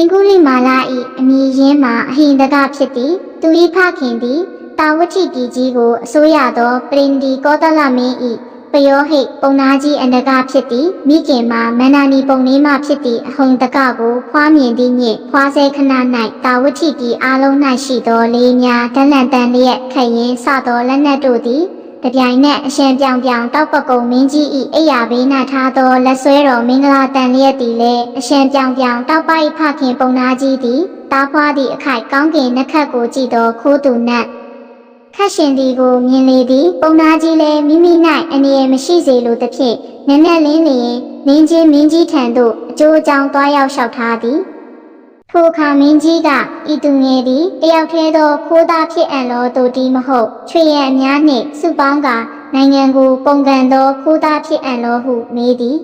င်္ဂုလိမာလာ၏အမည်ရင်းမှာအဟိန္ဒကဖြစ်သည်သူ၏ဖခင်သည်တာဝတိပြည်ကြီးကိုအစိုးရသောပရိန္ဒီကောသလမင်း၏ပယောဟိတ်ပုံနာကြီးအန္တကဖြစ်သည်မိခင်မှာမန္နာနီပုံလေးမှဖြစ်သည့်အဟိန္ဒကကိုဖွားမြင်သည့်ညဖွားစေခဏ၌တာဝတိပြည်အားလုံး၌ရှိသောလေးများဒလန်တန်လျက်ခရင်စသောလက်နက်တို့သည် တပြိုင်နက်အရှင်ပြောင်ပြောင်တောက်ပကုံမင်းကြီးဤအိယာဘေး၌ထားသောလက်ဆွဲတော်မင်္ဂလာတန်လျက်သည်လည်းအရှင်ပြောင်ပြောင်တောက်ပိုက်ဖခင်ပုံနာကြီးသည်တားဖွားသည့်အခိုက်ကောင်းကင်နှက်ခတ်ကိုကြည့်သောခိုးသူနတ်ခတ်ရှင်သည်ကိုမြင်လေသည်ပုံနာကြီးလည်းမိမိ၌အနေရမရှိစေလိုသဖြင့်နက်နက်လင်းလျင်မင်းကြီးမင်းကြီးထံသို့အကျိုးအကြောင်းတွားရောက်လျှောက်ထားသည် ထိုအခါမင်းကြီးကဤသူငယ်သည်တယောက်တည်းသောခိုးသားဖြစ်အံ့လောသူတီမဟုတ်ချွေရန်အများနှင့်စုပေါင်းကနိုင်ငံကိုပုံကန်သောခိုးသားဖြစ်အံ့လောဟုမေးသည်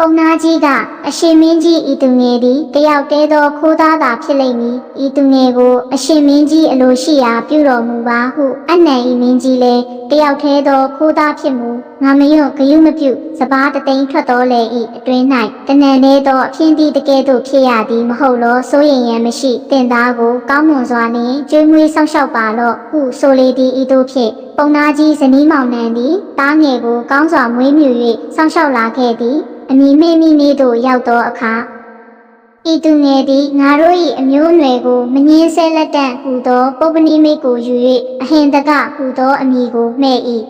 ပုံနာကြီးကအရှင်မင်းကြီးဤသူငယ်သည်တယောက်တည်းသောခိုးသားသာဖြစ်လိမ့်မည်ဤသူငယ်ကိုအရှင်မင်းကြီးအလိုရှိရာပြုတော်မူပါဟုအနံဤမင်းကြီးလည်းတယောက်တည်းသောခိုးသားဖြစ်မူငါမယွန့်ဂယုမပြုစပားတသိန်းထွက်တော်လေဤအတွင်း၌တဏံသေးသောအဖြစ်ဒီတကယ်သို့ဖြစ်ရသည်မဟုတ်လောစိုးရင်ရန်မရှိတင်သားကိုကောင်းမွန်စွာနှင့်ကျွေးမွေးဆောက်ရှောက်ပါလော့ဟုဆိုလေသည်ဤသို့ဖြင့်ပုံနာကြီးဇနီးမောင်နှံသည်တားငယ်ကိုကောင်းစွာမွေးမြူ၍ဆောက်ရှောက်လာခဲ့သည် အမိမေမိနေသို့ရောက်သောအခါဤသူငယ်သည်ငါတို့၏အမျိုးအနွယ်ကိုမငင်းဆဲလက်တန့်ဟူသောပုပ္ပနိမိတ်ကိုယူ၍အဟင်တကဟူသောအမည်ကိုမှဲ့၏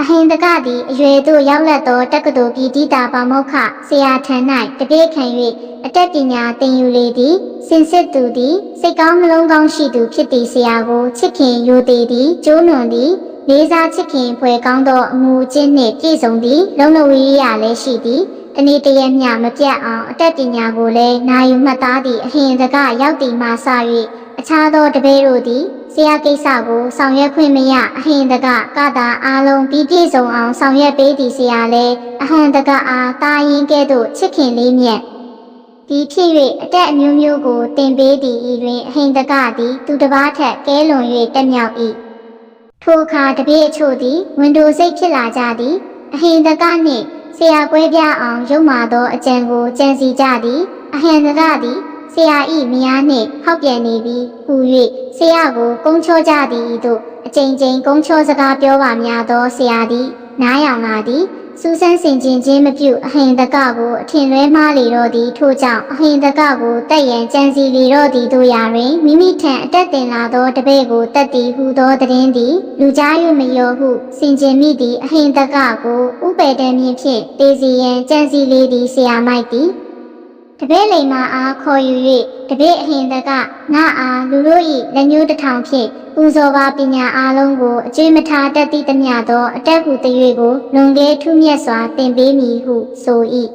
အဟင်တကသည်အရွယ်သို့ရောက်လက်သောတက္ကသိုလ်ပြည်တိတာပါမောက္ခဆရာထံ၌တပည့်ခံ၍အတက်ပညာသင်ယူလေသည်စင်စစ်သူသည်စိတ်ကောင်းနှလုံးကောင်းရှိသူဖြစ်သည့်ဆရာကိုချစ်ခင်ယိုသေးသည်ကျိုးနွန်သည် လေးစားချစ်ခင်ဖွယ်ကောင်းသောအမှုအကျင့်နှင့်ပြည့်စုံသည်လုံလဝီရလည်းရှိသည်တနေ့တရက်မျှမပြတ်အောင်အတက်ပညာကိုလည်းနာယူမှတ်သားသည့်အဟင်တကရောက်တည်မှစ၍အခြားသောတပည့်တို့သည်ဆရာကိစ္စကိုဆောင်ရွက်ခွင့်မရအဟင်တကကတာအားလုံးပြီးပြည့်စုံအောင်ဆောင်ရွက်ပေးသည့်ဆရာလည်းအဟင်တကအားတာရင်ကဲ့သို့ချစ်ခင်လေးမြတ်ဒီဖြစ်၍အတက်အမျိုးမျိုးကိုတင်ပေးသည့်ဤတွင်အဟင်တကသည်သူတစ်ပါးထက်ကဲလွန်၍တက်မြောက်၏ ထိုအခါတပည့်အချို့သည်ဝန်တိုစိတ်ဖြစ်လာကြသည်အဟင်တကနှင့်ဆရာကွဲပြားအောင်ရုံမာသောအကြံကိုကြံစီကြသည်အဟံတရသည်ဆရာဤမယားနှင့်ဟောက်ပြန်နေပြီးဟူ၍ဆရာကိုကုန်းချောကြသည်ဤသို့အကြိမ်ကြိမ်ကုန်းချောစကားပြောပါများသောဆရာသည်နားယောင်လာသည် စူးစမ်းဆင်ခြင်ခြင်းမပြုအဟင်တကကိုအထင်လွဲမှားလေတော့သည်ထို့ကြောင့်အဟင်တကကိုတက်ရန်ကြံစီလေတော့သည်တို့ရာတွင်မိမိထံအတက်တင်လာသောတပည့်ကိုတက်သည်ဟူသောသတင်းသည်လူကြား၍မယောဟုဆင်ခြင်မိသည်အဟင်တကကိုဥပေတံမြင်ဖြင့်တေစီရန်ကြံစီလေသည်ဆရာမိုက်သည် တပည့်လိမ္မာအားခေါ်ယူ၍တပည့်အဟင်တကငါအားလူတို့၏လက်ညှိုးတစ်ထောင်ဖြင့်ပူဇော်ပါပညာအားလုံးကိုအကျွေးမထားတတ်သည့်သမျှသောအတက်ဟုတရွေကိုလွန်ကဲထူးမြတ်စွာသင်ပေးမည်ဟုဆို၏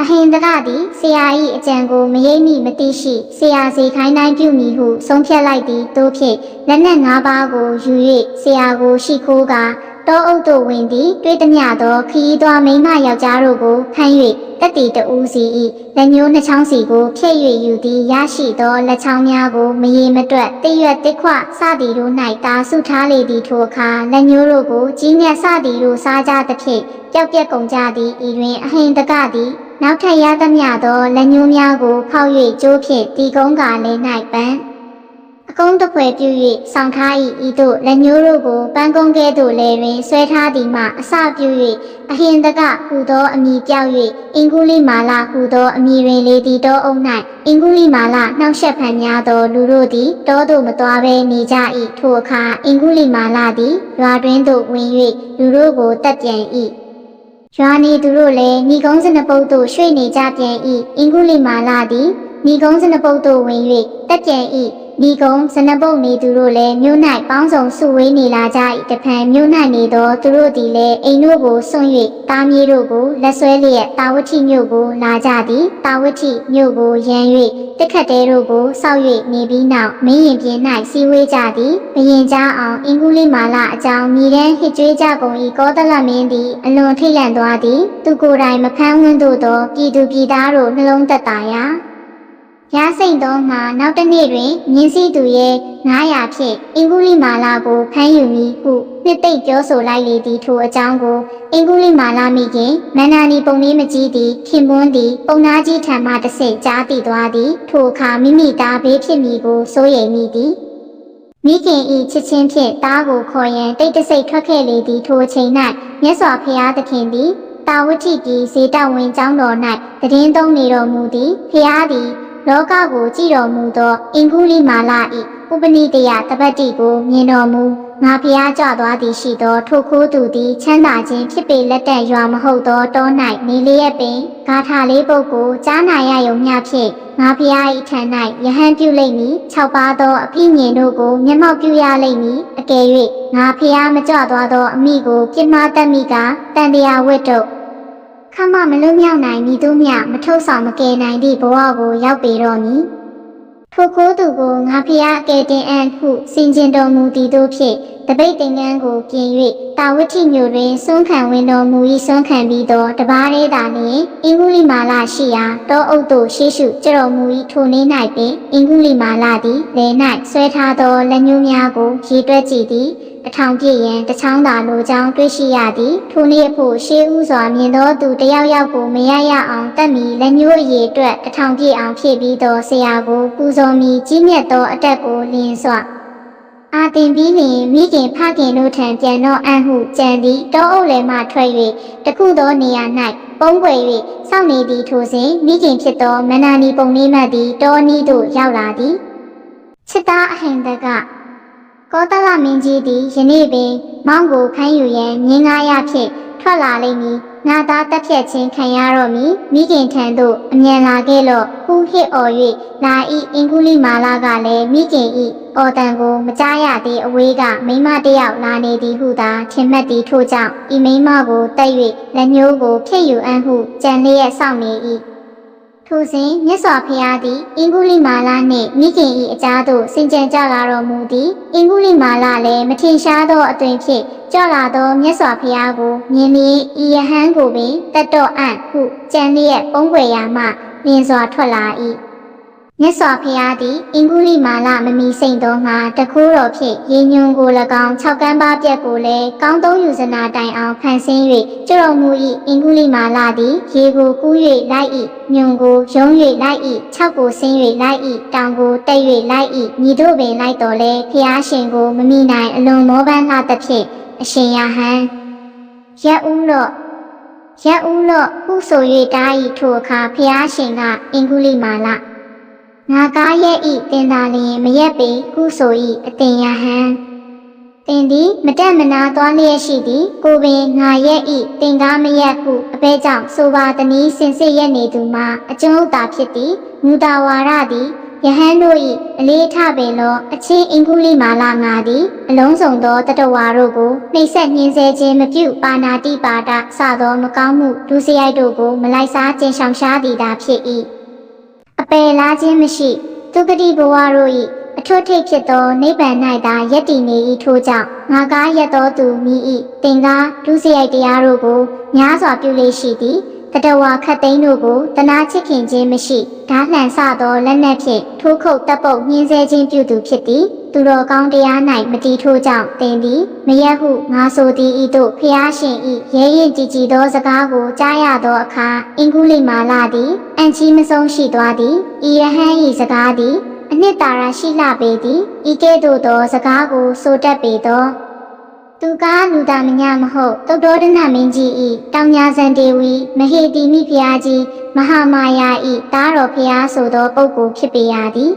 အဟင်တကသည်ဆရာ၏အကြံကိုမရိပ်မိမသိရှိဆရာစီခိုင်းတိုင်းပြုမည်ဟုဆုံးဖြတ်လိုက်သည်တို့ဖြင့်လက်နက်၅ပါးကိုယူ၍ဆရာကိုရှိခိုးကာ တောအုပ်တို့ဝင်သည်တွေ့သမျှသောခရီးသွားမိန်းမယောက်ျားတို့ကိုဖမ်း၍တက်တီတဦးစီ၏လက်ညှိုးနှချောင်းစီကိုဖျက်၍ယူသည်ရရှိသောလက်ချောင်းများကိုမရေမတွက်တရွက်တစ်ခွစသည်တို့၌တာဆုထားလေသည်ထိုအခါလက်ညှိုးတို့ကိုကြီးမြတ်စသည်တို့စားကြသဖြင့်ပျောက်ပြက်ကုန်ကြသည်ဤတွင်အဟင်တကသည်နောက်ထပ်ရသမျှသောလက်ညှိုးများကိုဖောက်၍ကျိုးဖြင့်တီကုန်းကလည်း၌ပန်း အကုန်းတစ်ဖွဲပြု၍ဆောင်ထား၏ဤသို့လက်ညှိုးတို့ကိုပန်းကုန်းကဲ့သို့လည်းတွင်ဆွဲထားသည်မှအစပြု၍အဟင်တကဟူသောအမည်ပြောက်၍အင်္ဂုလိမာလဟူသောအမည်တွင်လေသည်တောအုပ်၌အင်္ဂုလိမာလနှောက်ယှက်ဖန်များသောလူတို့သည်တောသို့မသွားဘဲနေကြ၏ထိုအခါအင်္ဂုလိမာလသည်ရွာတွင်သို့ဝင်၍လူတို့ကိုတပ်ပြန်၏ရွာနေသူတို့လည်းညီကုန်းစနပုတ်သို့ရွှေ့နေကြပြန်၏အင်္ဂုလိမာလသည်ညီကုန်းစနပုတ်သို့ဝင်၍တပ်ပြန်၏ ဒီကုံဇနပုတ်နေသူတို့လည်းမြို့၌ပေါင်းစုံစုဝေးနေလာကြ၏တဖန်မြို့၌နေသောသူတို့သည်လည်းအိမ်တို့ကိုစွန့်၍တားမြေးတို့ကိုလက်ဆွဲလျက်တာဝတိမြို့ကိုလာကြသည်တာဝတိမြို့ကိုရန်၍တက်ခတ်တဲတို့ကိုစောက်၍နေပြီးနောက်မင်းရင်ပြင်း၌စီဝေးကြသည်ဘရင်ကြားအောင်အင်္ဂုလိမာလအကြောင်းမြေတန်းဟစ်ကြွေးကြကုန်၏ကောသလမင်းသည်အလွန်ထိတ်လန့်သွားသည်သူကိုယ်တိုင်မဖမ်းဝန်းသို့သောပြည်သူပြည်သားတို့နှလုံးသက်သာရာ ရားစိန်သောမှာနောက်တစ်နေ့တွင်မြင်းစည်းသူရဲ့900ဖြင့်အင်္ဂုလိမာလာကိုဖမ်းယူမည်ဟုနှစ်သိမ့်ပြောဆိုလိုက်လေသည်ထိုအကြောင်းကိုအင်္ဂုလိမာလာမိခင်မန္နာနီပုံလေးမကြီးသည်ခင်ပွန်းသည်ပုံနာကြီးထံမှတစ်ဆင့်ကြားသိသွားသည်ထိုအခါမိမိသားဘေးဖြစ်မည်ကိုစိုးရိမ်မိသည်မိခင်ဤချစ်ချင်းဖြင့်သားကိုခေါ်ရန်တိတ်တဆိတ်ထွက်ခဲ့လေသည်ထိုအချိန်၌မြတ်စွာဘုရားသခင်သည်တာဝတိကြီးဇေတဝင်ကျောင်းတော်၌တည်င်းသုံးနေတော်မူသည်ဖျားသည် လောကကိုကြည်တော်မူသောအင်္ဂုလိမာလ၏ဥပနိတယတပတ်တိကိုမြင်တော်မူငါဖျားကြသွားသည်ရှိသောထိုခိုးသူသည်ချမ်းသာခြင်းဖြစ်ပေလက်တန့်ရွာမဟုတ်သောတော၌နေလျက်ပင်ဂါထာလေးပုဒ်ကိုကြားနာရယုံမျှဖြင့်ငါဖျား၏ထံ၌ယဟန်ပြုလိမ့်မည်၆ပါးသောအပြည့်မြင်တို့ကိုမျက်မှောက်ပြုရလိမ့်မည်အကယ်၍ငါဖျားမကြွသွားသောအမိကိုပြစ်မှားတတ်မိကတန်တရားဝတ်တို့ ခမမလွတ်မြောက်နိုင်မည်တို့မြမထုတ်ဆောင်မကယ်နိုင်သည့်ဘဝကိုရောက်ပေတော့မည်ထိုကိုးသူကိုငါဖျားအကယ်တင်အံ့ဟုစင်ကျင်တော်မူသည်တို့ဖြင့်တပိတ်တင်ငန်းကိုပြင်၍တာဝတိမြို့တွင်စွန့်ခံဝင်တော်မူ၏စွန့်ခံပြီးသောတပါးလေးသာလျှင်အင်္ဂုလိမာလာရှိရာတောအုပ်တို့ရှေးရှုကြတော်မူ၏ထိုနေ့၌ပင်အင်္ဂုလိမာလာသည်လေ၌ဆွဲထားသောလက်ညှိုးများကိုရေတွက်ကြည့်သည် တထောင်ပြည့်ရန်တချောင်းသာလိုကြောင်းတွေ့ရှိရသည်ထိုနေ့အဖို့ရှေးဥစွာမြင်သောသူတယောက်ယောက်ကိုမရရအောင်တတ်မီလက်ညှိုးအရေအတွက်တထောင်ပြည့်အောင်ဖြည့်ပြီးသောဆရာကိုပူဇော်မီကြီးမြတ်သောအတက်ကိုလင်းစွာအာတင်ပြီးလျင်မိခင်ဖခင်တို့ထံပြန်တော့အံ့ဟုကြံသည်တောအုပ်လည်းမှထွက်၍တခုသောနေရာ၌ပုံးကွယ်၍စောင့်နေသည်ထိုစဉ်မိခင်ဖြစ်သောမန္နာနီပုံလေးမှတ်သည်တောနီးသို့ရောက်လာသည်ချစ်သားအဟင်တက ကောတလမင်းကြီးသည်ယနေ့ပင်မောင်ကိုဖမ်းယူရန်မြင်းကားရဖြင့်ထွက်လာလိမ့်မည်ငါသားတက်ဖြတ်ခြင်းခံရတော့မည်မိခင်ထံသို့အမြန်လာခဲ့လော့ဟူဟစ်အော်၍လာဤအင်္ဂုလိမာလာကလည်းမိခင်ဤအော်တန်ကိုမကြားရသေးအဝေးကမိမတယောက်လာနေသည်ဟုသာထင်မှတ်သည်ထို့ကြောင့်ဤမိမကိုတက်၍လက်ညှိုးကိုဖြည့်ယူအံ့ဟုကြံလျက်စောင့်နေ၏ ထိုစဉ်မြတ်စွာဘုရားသည်အင်္ဂုလိမာလာနှင့်မိခင်၏အကြားသို့ဆင်ကြံကြလာတော်မူသည်အင်္ဂုလိမာလာလည်းမထင်ရှားသောအသွင်ဖြင့်ကြွလာသောမြတ်စွာဘုရားကိုမြင်လျင်ဤယဟန်ကိုပင်တတ်တော်အံ့ဟုကြံလျက်ပုံးကွယ်ရာမှလင်းစွာထွက်လာ၏ မြတ်စွာဘုရားသည်အင်္ဂုလိမာလမမီစိန်သောငါတခိုးတော်ဖြင့်ရေညွန်ကို၎င်း၆ကမ်းပါးပြက်ကိုလည်းကောင်းသုံးယူဇနာတိုင်အောင်ဖန်ဆင်း၍ကျွတော်မူ၏အင်္ဂုလိမာလသည်ရေကိုကူး၍လိုက်၏ညွန်ကိုယုံ၍လိုက်၏၆ကိုဆင်း၍လိုက်၏တောင်ကိုတက်၍လိုက်၏ညီတို့ပင်လိုက်တော်လဲဖျားရှင်ကိုမမိနိုင်အလွန်မောပန်းလှသဖြင့်အရှင်ယဟန်ရက်ဦးလော့ရက်ဦးလော့ဟုဆို၍တား၏ထိုအခါဖျားရှင်ကအင်္ဂုလိမာလ ငါကားရဲ့ဤတင်သာလျင်မရက်ပေဟုဆို၏အတင်ယဟန်တင်သည်မတက်မနာသွားလျက်ရှိသည်ကိုပင်ငါရဲ့ဤတင်ကားမရက်ဟုအဘဲကြောင့်ဆိုပါတနည်းစင်စစ်ရက်နေသူမှာအကျုံးဥတာဖြစ်သည်မူတာဝါရသည်ယဟန်တို့၏အလေးထပင်သောအချင်းအင်္ဂုလိမာလာငါသည်အလုံးစုံသောတတဝါတို့ကိုနှိမ့်ဆက်ညှင်းဆဲခြင်းမပြုပါနာတိပါဒစသောမကောင်းမှုဒုစရိုက်တို့ကိုမလိုက်စားခြင်းရှောင်ရှားသည်သာဖြစ်၏ အပယ်လားခြင်းမရှိသူဂတိဘဝတို့၏အထွတ်ထိပ်ဖြစ်သောနိဗ္ဗာန်၌သာယက်တည်နေ၏ထို့ကြောင့်ငါကားရက်သောသူမိ၏တင်ကားဒုစရိုက်တရားတို့ကိုများစွာပြုလေရှိသည်တတဝါခတ်သိန်းတို့ကိုတနာချစ်ခင်ခြင်းမရှိဓာလှန်ဆသောလက်နက်ဖြင့်ထိုးခုတ်တပ်ပုတ်ညှင်းဆဲခြင်းပြုသူဖြစ်သည် သူတော်ကောင်းတရား၌မတီထိုးကြောင့်တင်သည်မရက်ဟုငါဆိုသည်ဤသို့ဖျားရှင်ဤရဲရင်ကြည်ကြည်သောစကားကိုကြားရသောအခါအင်္ဂုလိမာလာသည်အန်ချီမဆုံးရှိသွားသည်ဤရဟန်းဤစကားသည်အနှစ်သာရရှိလှပေသည်ဤကဲ့သို့သောစကားကိုဆိုတတ်ပေသောသူကားလူသားမညာမဟုတ်တုတ်တော်ဒနမင်းကြီးဤတောင်ညာဇန်ဒေဝီမဟေတီမိဖျားကြီးမဟာမာယာဤတားတော်ဖျားဆိုသောပုဂ္ဂိုလ်ဖြစ်ပေရသည်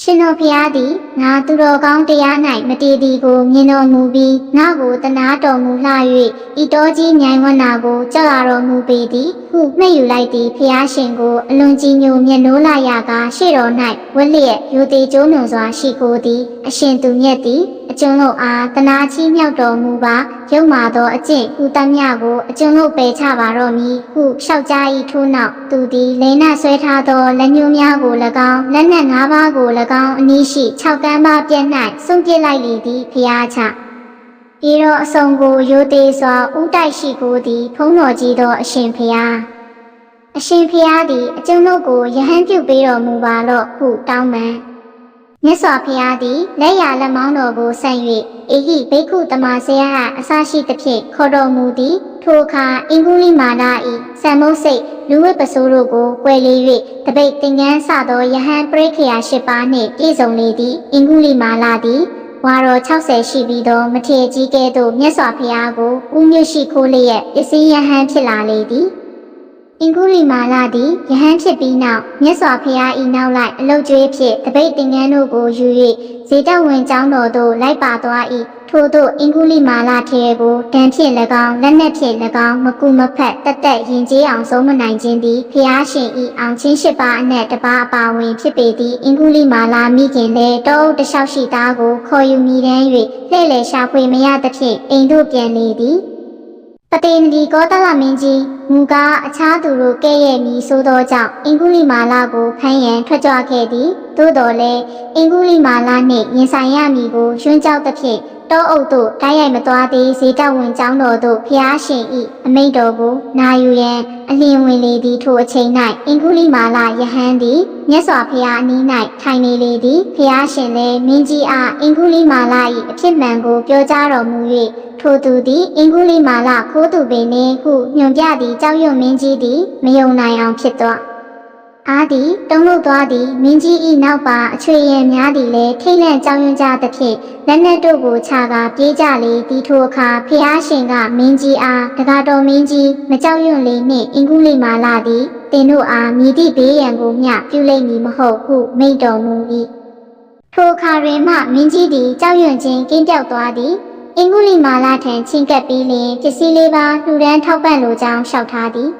ရှင်တော်ဖျားသည်ငါသူတော်ကောင်းတရား၌မတည်သည်ကိုမြင်တော်မူပြီးငါကိုတနာတော်မူလှ၍ဤတော်ကြီးမြိုင်ဝနာကိုကြောက်လာတော်မူပေသည်ဟုမှတ်ယူလိုက်သည်ဖျားရှင်ကိုအလွန်ကြီးညိုမျက်နှိုးလာရကာရှေ့တော်၌ဝက်လျက်ယူသေးကျိုးနွန်စွာရှိကိုသည် အရှင်သူမြတ်သည်အကျွန်ုပ်အားတနာချီးမြှောက်တော်မူပါရုပ်မာသောအကျင့်ကုသမြကိုအကျွန်ုပ်ပယ်ချပါတော့မည်ဟုလျှောက်ကြား၏ထို့နောက်သူသည်လိန်နဆွဲထားသောလက်ညှိုးများကို၎င်းလက်နက်၅ပါးကို၎င်းအနည်းရှိ၆ကမ်းပါပြက်၌စွန့်ပစ်လိုက်လေသည်ဖျားချဤတော့အစုံကိုရိုသေစွာဥတိုက်ရှိကိုသည် ဖုံးတော်ကြီးသောအရှင်ဖျားအရှင်ဖျားသည်အကျွန်ုပ်ကိုယဟန်ပြုပေးတော်မူပါလော့ဟုတောင်းပန် မြတ်စွာဘုရားသည်လက်ရလက်မောင်းတော်ကိုဆန့်၍အေဟိဘိက္ခုတမဆေယဟအစရှိသဖြင့်ခေါ်တော်မူသည်ထိုအခါအင်္ဂုလိမာလာ၏စံမုတ်စိတ်လူဝိပစိုးတို့ကိုကွယ်လေး၍တပိတ်တင်ငန်းစသောယဟန်ပရိခယာ၈ပါးနှင့်ပြည့်စုံလေသည့်အင်္ဂုလိမာလာသည်ဝါတော်60ရှိပြီးသောမထေရကြီးကဲ့သို့မြတ်စွာဘုရားကိုဥညွတ်ရှိခိုးလျက်ပစ္စည်းယဟန်ဖြစ်လာလေသည် အင်္ဂုလိမာလာသည်ယဟန်ဖြစ်ပြီးနောက်မြတ်စွာဘုရား၏နောက်လိုက်အလုတ်ကျွေးဖြင့်တပိတ်တင်ငန်းတို့ကိုယူ၍ဇေတဝင်ကျောင်းတော်သို့လိုက်ပါသွား၏ထို့သို့အင်္ဂုလိမာလာထေကိုတန်ဖြင့်၎င်းလက်နက်ဖြင့်၎င်းမကူမဖက်တက်တက်ရင်ကျေးအောင်ဆုံးမနိုင်ခြင်းသည်ဘုရားရှင်၏အောင်ချင်းရှိပါအနက်တပါအပါဝင်ဖြစ်ပေသည့်အင်္ဂုလိမာလာမိခင်လည်းတောအုပ်တစ်လျှောက်ရှိသားကိုခေါ်ယူမိတမ်း၍လှည့်လည်ရှာဖွေမရသဖြင့်အိမ်သို့ပြန်လေသည် ပတေနဒီကောသလမင်းကြီးမူကားအခြားသူတို့ကဲ့ရဲ့မည်ဆိုသောကြောင့်အင်္ဂုလိမာလာကိုဖမ်းရန်ထွက်ကြွခဲ့သည်သို့တော်လည်းအင်္ဂုလိမာလာနှင့်ရင်ဆိုင်ရမည်ကိုရွှန်းကြောက်သဖြင့်တောအုပ်တို့တိုက်ရိုက်မသွားသေးဇေတဝင်ကျောင်းတော်သို့ဖျားရှင်၏အမိန့်တော်ကိုနာယူရန်အလင်းဝင်လေသည်ထိုအချိန်၌အင်္ဂုလိမာလာယဟန်သည်မြတ်စွာဘုရားအနီး၌ထိုင်နေလေသည်ဖျားရှင်လည်းမင်းကြီးအားအင်္ဂုလိမာလာ၏အဖြစ်မှန်ကိုပြောကြားတော်မူ၍ ထိုသူသည်အင်္ဂုလိမာလခိုးသူပင်နေဟုညွန်ပြသည့်ကြောက်ရွံ့မင်းကြီးသည်မယုံနိုင်အောင်ဖြစ်သွားအားသည်တုံးလို့သွားသည်မင်းကြီး၏နောက်ပါအချွေရန်များသည်လည်းထိတ်လန့်ကြောက်ရွံ့ကြသဖြင့်လက်နက်တို့ကိုခြာကာပြေးကြလေဒီထိုအခါဖျားရှင်ကမင်းကြီးအားတကားတော်မင်းကြီးမကြောက်ရွံ့လေနှင့်အင်္ဂုလိမာလသည်တင်တို့အားမြည်သည့်ဘေးရန်ကိုမျှပြုလိမ့်မည်မဟုတ်ဟုမိန့်တော်မူ၏ထိုအခါတွင်မှမင်းကြီးသည်ကြောက်ရွံ့ခြင်းကင်းပြောက်သွားသည် အင်္ဂုလိမာလာထံချင်းကပ်ပြီးလျင်ပစ္စည်းလေးပါလှူဒန်းထောက်ပံ့လိုကြောင်းလျှောက်ထားသည်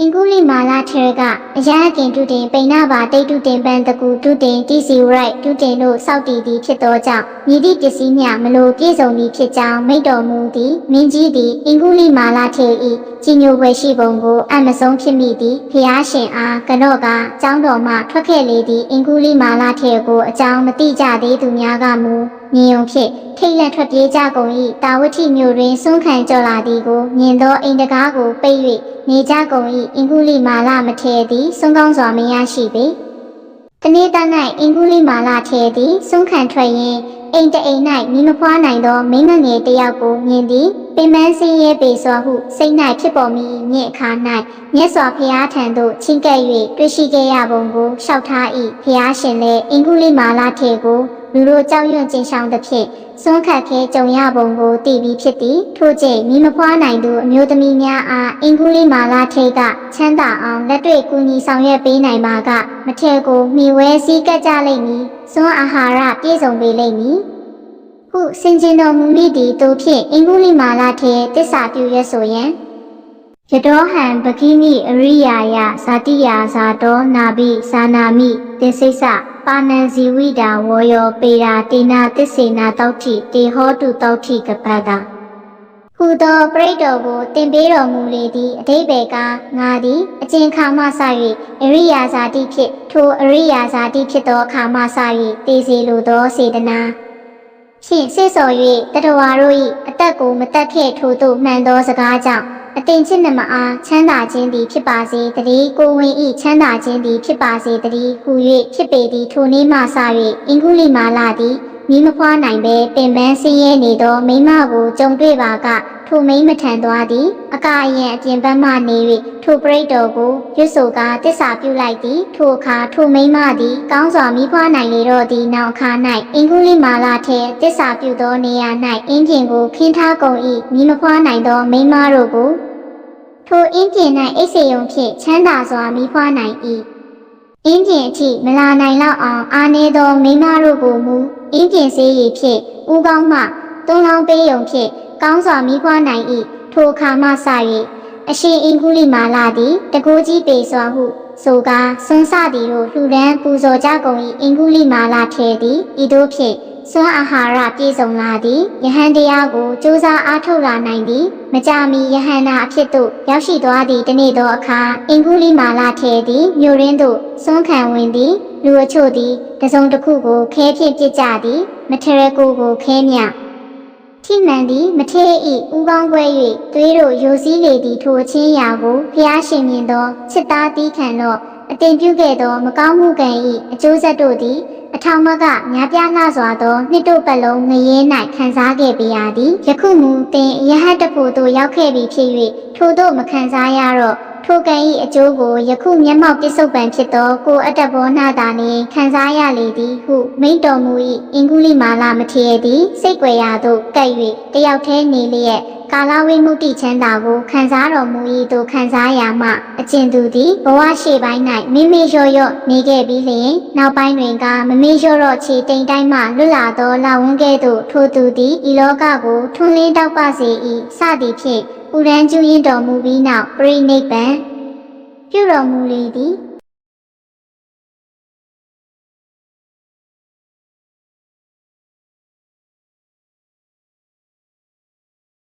အင်္ဂုလိမာလာထေရကအရာအကင်တုတင်ပိဏဘာတိတ်တုတင်ပန်တကူတုတင်တီစီရိုက်တုတင်တို့စောက်တည်သည်ဖြစ်သောကြောင့်မြည်သည့်ပစ္စည်းမျှမလိုပြည့်စုံသည်ဖြစ်ကြောင်းမိန့်တော်မူသည်မင်းကြီးသည်အင်္ဂုလိမာလာထေ၏ကြီးညိုပွဲရှိပုံကိုအမဆုံးဖြစ်မိသည်ဖျားရှင်အားကနော့ကကျောင်းတော်မှထွက်ခဲ့လေသည့်အင်္ဂုလိမာလာထေကိုအကြောင်းမသိကြသေးသူများကမူ မြင်ုံဖြင့်ထိတ်လက်ထွက်ပြေးကြကုန်၏တာဝတိမြို့တွင်စွန့်ခံကြော်လာသည်ကိုမြင်သောအိမ်တကားကိုပိတ်၍နေကြကုန်၏အင်္ဂုလိမာလမထေသည်စွန့်ကောင်းစွာမရရှိပေတနေ့တ၌အင်္ဂုလိမာလထေသည်စွန့်ခံထွက်ရင်းအိမ်တအိမ်၌မိမဖွားနိုင်သောမိန်းမငယ်တစ်ယောက်ကိုမြင်သည်ပင်မစင်းရဲပေစွာဟုစိတ်၌ဖြစ်ပေါ်မိညင့်အခါ၌မြတ်စွာဘုရားထံသို့ချင်းကပ်၍တွေ့ရှိခဲ့ရပုံကိုလျှောက်ထား၏ဘုရားရှင်လည်းအင်္ဂုလိမာလထေကို လူတို့ကြောက်ရွံ့ခြင်းဆောင်သဖြင့်စွန့်ခတ်ခဲကြုံရပုံကိုသိပြီးဖြစ်သည်ထို့ချိန်မိမဖွားနိုင်သူအမျိုးသမီးများအားအင်္ဂုလိမာလထေကချမ်းသာအောင်လက်တွေ့ကူညီဆောင်ရွက်ပေးနိုင်ပါကမထေကိုမှီဝဲစည်းကပ်ကြလိမ့်မည်စွန့်အာဟာရပြည့်စုံပေးလိမ့်မည်ဟုစင်ကျင်တော်မူမိသည်တို့ဖြင့်အင်္ဂုလိမာလာထေတစ္ဆာပြုရက်ဆိုရန်ယတောဟံပကိနိအရိယာယဇာတိယာဇာတောနာဘိဇာနာမိသင်္စိစ ပါဏံဇီဝိတာဝောယောပေရာတေနာသစ္စေနာတောက်တိတေဟောတုတောက်တိကပတ္တာဟူသောပရိတ်တော်ကိုတင်ပေးတော်မူလေသည့်အတိဘယ်ကငါသည်အကျဉ်ခါမှစ၍အရိယာဇာတိဖြစ်ထိုအရိယာဇာတိဖြစ်သောအခါမှစ၍တေစီလိုသောစေတနာဖြင့်စိတ်ဆော်၍တတဝါတို့၏အသက်ကိုမတက်ခဲ့ထို့သို့မှန်သောစကားကြောင့် အတင်ချစ်နှမအားချမ်းသာခြင်းသည်ဖြစ်ပါစေတည်းကိုဝင်၏ချမ်းသာခြင်းသည်ဖြစ်ပါစေတည်းဟူ၍ဖြစ်ပေသည်ထိုနေ့မှစ၍အင်္ဂုလိမာလာသည် မိမဖွားနိုင်ပဲပင်ပန်းဆင်းရဲနေသောမိန်းမကိုကြုံတွေ့ပါကထိုမိန်းမထံသွားသည်အကာအယံအပြင်ဘက်မှနေ၍ထိုပရိတ်တော်ကိုရွတ်ဆိုကာတစ္ဆာပြုလိုက်သည်ထိုအခါထိုမိန်းမသည်ကောင်းစွာမိဖွားနိုင်လေတော့သည်နောက်အခါ၌အင်္ဂုလိမာလာထဲတစ္ဆာပြုသောနေရာ၌အင်းပြင်ကိုခင်းထားကုန်၏မိမဖွားနိုင်သောမိန်းမတို့ကိုထိုအင်းပြင်၌အိတ်စေယုံဖြင့်ချမ်းသာစွာမိဖွားနိုင်၏ အင်းပြင်အထိမလာနိုင်လောက်အောင်အာနေသောမိန်းမတို့ကိုမူအင်းပြင်စေးရည်ဖြင့်ဥကောင်းမှသုံးလောင်းပေးယုံဖြင့်ကောင်းစွာမိဖွားနိုင်၏ထိုအခါမှစ၍အရှင်အင်္ဂုလိမာလာသည်တကိုးကြီးပေစွာဟုဆိုကားဆွန်းစသည်တို့လှူဒန်းပူဇော်ကြကုန်၏အင်္ဂုလိမာလာထဲသည်ဤသို့ဖြင့်စွမ်းအာဟာရပြည့်စုံလာသည်ယဟန်တရားကိုစူးစမ်းအားထုတ်လာနိုင်သည် မကြမီယဟန်နာအဖြစ်သို့ရောက်ရှိသွားသည့်တနေ့သောအခါအင်္ဂုလိမာလာထဲသည်မြို့ရင်းသို့စွန့်ခံဝင်သည်လူအချို့သည်တစုံတစ်ခုကိုခဲဖြင့်ပြစ်ကြသည်မထရကိုကိုခဲမြထထိမှန်သည်မထေဤဥကောင်းခွဲ၍သွေးတို့ယိုစီးလေသည်ထိုအချင်းရာကိုဖျားရှင်မြင်သောချစ်သားတီးခံတော့အတင်ပြုခဲ့သောမကောင်းမှုကံ၏အကျိုးဆက်တို့သည် အထောင်မကများပြားလှစွာသောနှစ်တို့ပတ်လုံးငရဲ၌ခံစားခဲ့ပေရသည်ယခုမူတင်ယဟတ်တဖို့သို့ရောက်ခဲ့ပြီဖြစ်၍ထိုတို့မခံစားရတော့ ထိုကံ၏အကျိုးကိုယခုမျက်မှောက်ပစ္စုပန်ဖြစ်သောကိုယ်အတ္တဘောနာတာနှင့်ခံစားရလေသည်ဟုမိန့်တော်မူ၏အင်္ဂုလိမာလာမထေရသည်စိတ်ွယ်ရာသို့ကပ်၍တယောက်တည်းနေလျက်ကာလဝိမု ക്തി ချမ်းသာကိုခံစားတော်မူ၏သို့ခံစားရမှအကျဉ်သူသည်ဘဝရှေ့ပိုင်း၌မိမိလျော့လျော့နေခဲ့ပြီးလျှင်နောက်ပိုင်းတွင်ကမမေ့လျော့တော့ချေတိမ်တိုင်းမှလွတ်လာသောလဝန်းကဲ့သို့ထိုသူသည်ဤလောကကိုထွန်းလင်းတောက်ပစေ၏စသည်ဖြင့် ဥရန်ကျူးရင်တော်မူပြီးနောက်ပြိနိဗ္ဗာန်ပြုတော်မူလေသည်